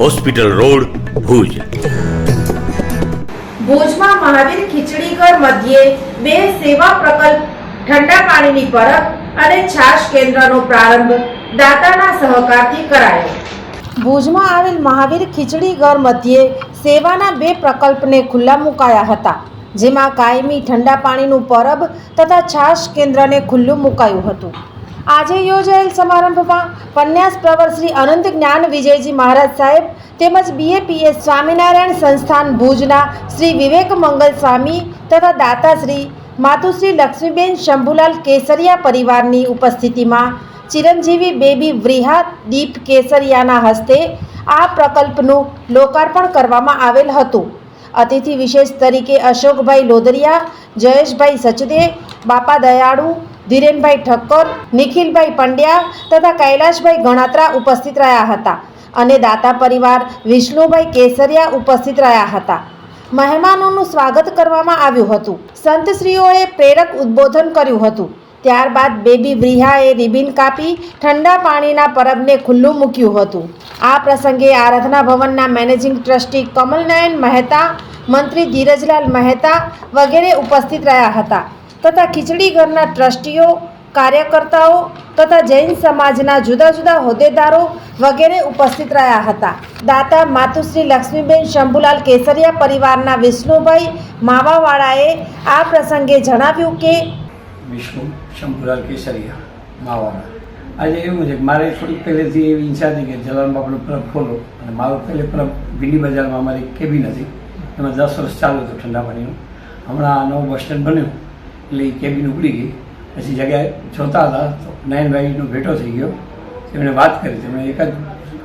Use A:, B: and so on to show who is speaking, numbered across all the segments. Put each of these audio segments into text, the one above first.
A: Hospital road Bhuj.
B: ભુજમાં મહાવીર ખીચડીઘર મધ્યે બે સેવા પ્રકલ્પ, ઠંડા પાણીની પરબ અને છાશ કેન્દ્રનો પ્રારંભ દાતાના સહકારથી કરાયો. ભુજમાં આવેલ મહાવીર ખીચડી ઘર મધ્યે સેવાના બે પ્રકલ્પને ખુલ્લા મુકાયા હતા, જેમાં કાયમી ઠંડા પાણીનું પરબ તથા છાશ કેન્દ્રને ખુલ્લું મુકાયું હતું. આજે યોજાયેલ સમારંભમાં પન્યાસ પ્રવર શ્રી અનંત જ્ઞાન વિજયજી મહારાજ સાહેબ તેમજ બીએપીએસ સ્વામિનારાયણ સંસ્થાન ભુજના શ્રી વિવેક મંગલ સ્વામી તથા દાતાશ્રી માતુશ્રી લક્ષ્મીબેન શંભુલાલ કેસરિયા પરિવારની ઉપસ્થિતિમાં ચિરંજીવી બેબી વ્રિહા દીપ કેસરિયાના હસ્તે આ પ્રકલ્પનું લોકાર્પણ કરવામાં આવેલ હતું. અતિથિ વિશેષ તરીકે અશોકભાઈ લોદરિયા, જયેશભાઈ સચદે, બાપા દયાળુ ધીરેનભાઈ ઠક્કર, નિખિલભાઈ પંડ્યા તથા કૈલાશભાઈ ગણાત્રા ઉપસ્થિત રહ્યા હતા અને દાતા પરિવાર વિષ્ણુભાઈ કેસરિયા ઉપસ્થિત રહ્યા હતા. મહેમાનોનું સ્વાગત કરવામાં આવ્યું હતું. સંતશ્રીઓએ પ્રેરક ઉદ્બોધન કર્યું હતું. ત્યારબાદ બેબી વ્રિહાએ રિબિન કાપી ઠંડા પાણીના પરબને ખુલ્લું મૂક્યું હતું. આ પ્રસંગે આરાધના ભવનના મેનેજિંગ ટ્રસ્ટી કમલનયન મહેતા, મંત્રી ધીરજલાલ મહેતા વગેરે ઉપસ્થિત રહ્યા હતા. તથા ખીચડી ઘરના ટ્રસ્ટીઓ, કાર્યકર્તાઓ તથા જૈન સમાજના જુદા જુદા હોદ્દેદારો વગેરે ઉપસ્થિત રહ્યા હતા. દાતા માતુશ્રી લક્ષ્મીબેન શંભુલાલ કેસરિયા પરિવારના વિષ્ણુભાઈ માવાવાળાએ આ પ્રસંગે જણાવ્યું કે,
C: વિષ્ણુ શંભુલાલ કેસરિયા માવાના આજે એવું છે મારે થોડીક પહેલેથી એવી ઈચ્છા હતી કે જલારામ બાપાનો પરબ ખોલો અને મારો પહેલે પરબ ભીંડી બજારમાં અમારી કેબિન હતી. એમાં દસ વર્ષ ચાલુ હતું ઠંડા પાણીનું. હમણાં નવું બસ સ્ટેન્ડ બન્યું. એટલે એ કેબિન ઉકળી ગઈ. પછી જગ્યાએ જોતા હતા તો નયનભાઈનો ભેટો થઈ ગયો. તેમણે વાત કરી. તેમણે એક જ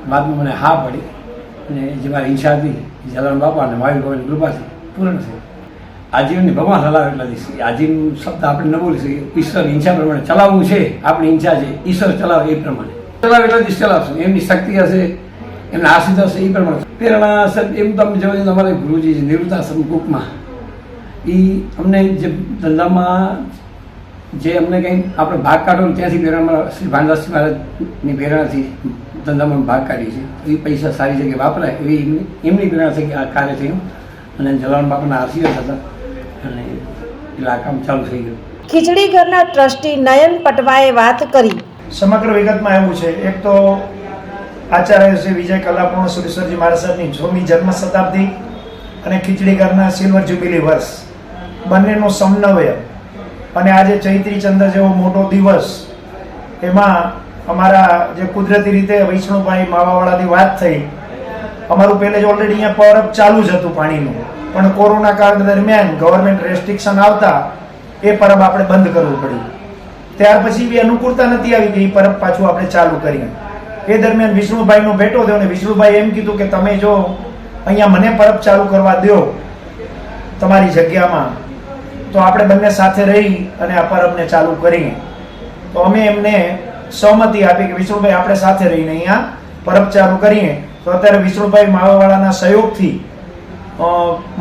C: વાતમાં મને હા પડી અને જે મારી ઈચ્છા હતી જલારામ બાપા અને મહાવીર બાબાની કૃપાથી પૂર્ણ થઈ. આજીવનની ભગવાન હલાવે એટલા દિવસ. આજીવન શબ્દ આપણે ન બોલી શકીએ. ઈશ્વરની ઈચ્છા પ્રમાણે ચલાવવું છે. આપણી ઈચ્છા છે. ઈશ્વર ચલાવે એ પ્રમાણે. ચલાવે એટલા દિવસ ચલાવશું. એમની શક્તિ હશે, એમના આશીર્વાદ હશે એ પ્રમાણે. પ્રેરણા એમ તમે જોયું તમારે ગુરુજી નિવૃત્તાશ્રમ કુકમાં એ અમને જે ધંધામાં જે અમને કંઈ આપણે ભાગ કાઢો ને ત્યાંથી પ્રેરણા શ્રી ભાનદાસજી મહારાજની પ્રેરણાથી ધંધામાં ભાગ કાઢી છે એ પૈસા સારી જગ્યાએ વાપરાય એવી એમની એમની પ્રેરણા થઈ આ કાર્ય થયું અને જલારામ બાપાના આશીર્વાદ હતા અને એટલે આ કામ ચાલુ થઈ ગયું.
B: ખીચડી ઘરના ટ્રસ્ટી નયન પટવાએ વાત કરી.
D: સમગ્ર વિગતમાં એવું છે. એક તો આચાર્ય શ્રી વિજય કલાપૂર્ણ સુરેશ્વરજી મહારાજ સાહેબની જોમી જન્મ શતાબ્દી અને ખીચડી ઘરના સિલ્વર જ્યુબિલી વર્ષ. બંનેનો સમન્વય. અને આજે ચૈત્રી ચંદ્ર જેવો મોટો દિવસ, એમાં અમારા જે કુદરતી રીતે વૈષ્ણુભાઈ માવાવાળાની વાત થઈ, અમારું પહેલે જ ઓલરેડી અહીંયા પરબ ચાલુ જ હતું પાણીનું. પણ કોરોના કાળ દરમિયાન ગવર્મેન્ટ રેસ્ટ્રિક્શન આવતા, એ પરબ આપણે બંધ કરવું પડ્યું. ત્યાર પછી બી અનુકૂળતા નથી આવી કે એ પરબ પાછું આપણે ચાલુ કરીએ. એ દરમિયાન વિષ્ણુભાઈનો ભેટો થયો અને વિષ્ણુભાઈ એમ કીધું કે તમે જો અહીંયા મને પરબ ચાલુ કરવા દો તમારી જગ્યામાં તો આપણે બંને સાથે રહી અને આ પરબને ચાલુ કરીએ. તો અમે એમને સહમતિ આપી કે વિષ્ણુભાઈ આપણે સાથે રહીને અહીંયા પરબ ચાલુ કરીએ. તો અત્યારે વિષ્ણુભાઈ માવાવાળાના સહયોગથી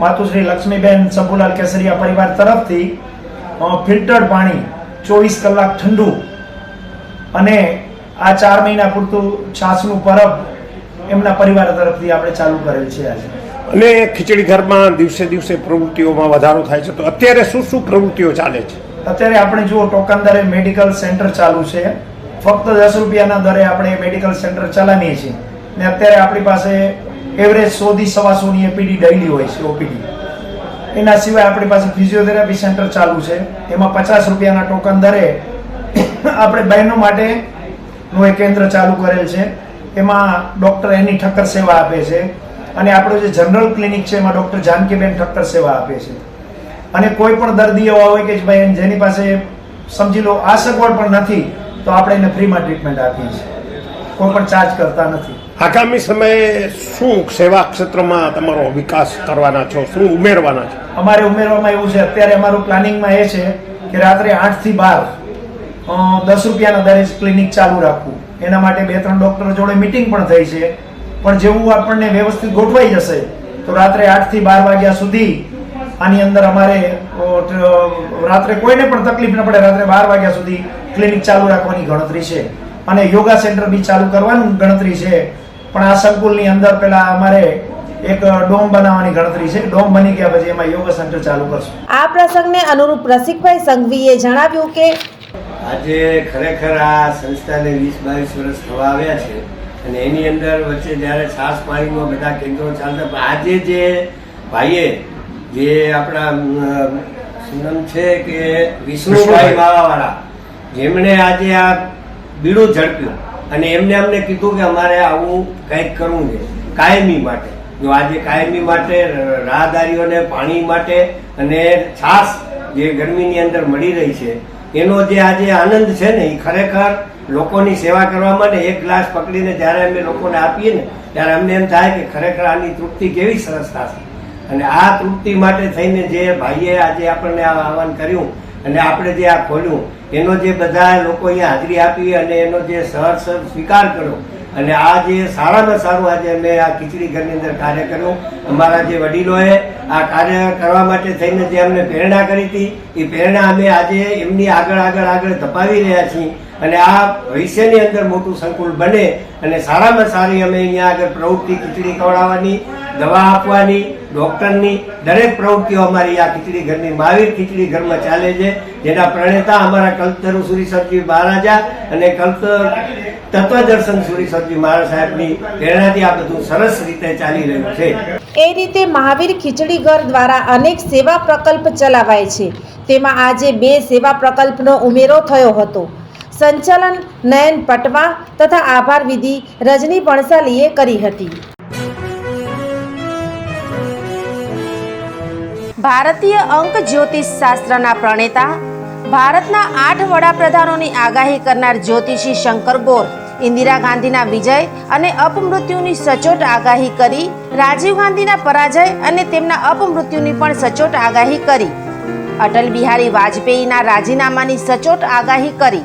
D: માતુશ્રી લક્ષ્મીબેન સબુલાલ કેસરિયા પરિવાર તરફથી ફિલ્ટર્ડ પાણી ચોવીસ કલાક ઠંડુ અને આ ચાર મહિના પૂરતું છાસનું પરબ એમના પરિવાર તરફથી આપણે ચાલુ કરેલ છે આજે.
E: અને ખીચડી ઘરમાં દિવસે દિવસે પ્રવૃત્તિઓમાં વધારો થાય છે. તો અત્યારે શું શું પ્રવૃત્તિઓ ચાલે છે?
D: અત્યારે આપણે જુઓ ટોકન દરે મેડિકલ સેન્ટર ચાલુ છે. ફક્ત દસ રૂપિયાના દરે આપણે મેડિકલ સેન્ટર ચલાવીએ છીએ. ને અત્યારે આપણી પાસે એવરેજ સોથી સવા સવાસોની એપીડી ડેલી હોય છે ઓપીડી એના સિવાય આપણી પાસે ફિઝિયોથેરાપી સેન્ટર ચાલુ છે. એમાં પચાસ રૂપિયાના ટોકન દરે આપણે બહેનો માટે નું એક કેન્દ્ર ચાલુ કરેલ છે. એમાં ડૉક્ટર એની ઠક્કર સેવા આપે છે. અને આપણો જે જનરલ ક્લિનિક છે એમાં ડૉક્ટર જાનકીબેન ઠક્કર સેવા આપે છે. અને કોઈ પણ દર્દી એવા હોય કે ભાઈ જેની પાસે સમજી લો આ સગવડ પણ નથી તો આપણે એને ફ્રીમાં ટ્રીટમેન્ટ આપીએ છીએ. કોઈ પણ ચાર્જ કરતા નથી.
E: આગામી સમયે શું સેવા ક્ષેત્રમાં તમારો વિકાસ કરવાના છો? શું ઉમેરવાના છો?
D: અમારે ઉમેરવામાં એવું છે અત્યારે અમારું પ્લાનિંગમાં એ છે કે રાત્રે આઠથી બાર દસ રૂપિયાના દરે ક્લિનિક ચાલુ રાખવું. એના માટે બે ત્રણ ડોક્ટર જોડે મિટિંગ પણ થઈ છે. પણ જેવું આપણને વ્યવસ્થિત ગોઠવાઈ જશે તો રાત્રે આઠથી બાર વાગ્યા સુધી આની અંદર અમારે રાત્રે કોઈને પણ તકલીફ ન પડે રાત્રે બાર વાગ્યા સુધી ક્લિનિક ચાલુ રાખવાની ગણતરી છે. અને યોગા સેન્ટર બી ચાલુ કરવાની ગણતરી છે. પણ આ સંકુલની અંદર પેલા અમારે એક ડોમ બનાવવાની ગણતરી છે. ડોમ બની ગયા પછી એમાં યોગા સેન્ટર ચાલુ કરશું.
B: આ પ્રસંગને અનુરૂપ રસિકભાઈ સંઘવીએ જણાવ્યું કે
F: આજે ખરેખર આ સંસ્થાને વીસ બાવીસ વર્ષ થવા આવ્યા છે. અને એની અંદર વચ્ચે જ્યારે છાસ પાણીમાં બધા કેન્દ્રો ચાલતા પણ આજે જે ભાઈએ જે આપણા સુનમ છે કે વિષ્ણુભાઈ માવાવાળા જેમણે આજે આ બીડું ઝડપ્યું અને એમને અમને કીધું કે અમારે આવું કંઈક કરવું છે કાયમી માટે. જો આજે કાયમી માટે રાહદારીઓને પાણી માટે અને છાસ જે ગરમીની અંદર મળી રહી છે એનો જે આજે આનંદ છે ને એ ખરેખર લોકોની સેવા કરવા માટે એક ગ્લાસ પકડીને જ્યારે અમે લોકોને આપીએ ને, ત્યારે અમને એમ થાય કે ખરેખર આની તૃપ્તિ કેવી સરસ થશે. અને આ તૃપ્તિ માટે થઈને જે ભાઈએ આજે આપણને આ આહવાન કર્યું અને આપણે જે આ ખોલ્યું, એનો જે બધા લોકો અહીંયા હાજરી આપી અને એનો જે સહર્ષ સ્વીકાર કર્યો, અને આ જે સારામાં સારું આજે અમે આ ખીચડી ઘરની અંદર કાર્ય કર્યું. અમારા જે વડીલોએ આ કાર્ય કરવા માટે થઈને જે અમને પ્રેરણા કરી હતી, એ પ્રેરણા અમે આજે એમની આગળ આગળ આગળ ધપાવી રહ્યા છીએ. અને આ ભવિષ્યની અંદર મોટું સંકુલ બને અને સારામાં સારી અમે અહીંયા આગળ પ્રવૃત્તિ ખીચડી ખવડાવવાની, દવા આપવાની, ડોક્ટરની, દરેક પ્રવૃત્તિઓ અમારી આ ખીચડી ઘરની મહાવીર ખીચડી ઘરમાં ચાલે છે, જેના પ્રણેતા અમારા કલ્પતરુ સુરીસરજી મહારાજા અને કલ્પ તત્વદર્શન સુરીસરજી મહારાજ સાહેબની પ્રેરણાથી આ બધું સરસ રીતે ચાલી રહ્યું છે.
B: એ રીતે મહાવીર ખીચડી ઘર દ્વારા અનેક સેવા પ્રકલ્પ ચલાવાય છે. તેમાં આજે બે સેવા પ્રકલ્પનો ઉમેરો થયો હતો. સંચાલન નયન પટવા તથા આભાર વિધિ રજની ભણસાલીએ કરી હતી. ભારતીય અંક જ્યોતિષ શાસ્ત્રના પ્રણેતા, ભારતના આઠ વડાપ્રધાનોની આગાહી કરનાર જ્યોતિષી શંકર ગોર, ઇન્દિરા ગાંધીના વિજય અને અપમૃત્યુની સચોટ આગાહી કરી, રાજીવ ગાંધીના પરાજય અને તેમના અપમૃત્યુની પણ સચોટ આગાહી કરી. અટલ બિહારી વાજપેયીના રાજીનામાની સચોટ આગાહી કરી.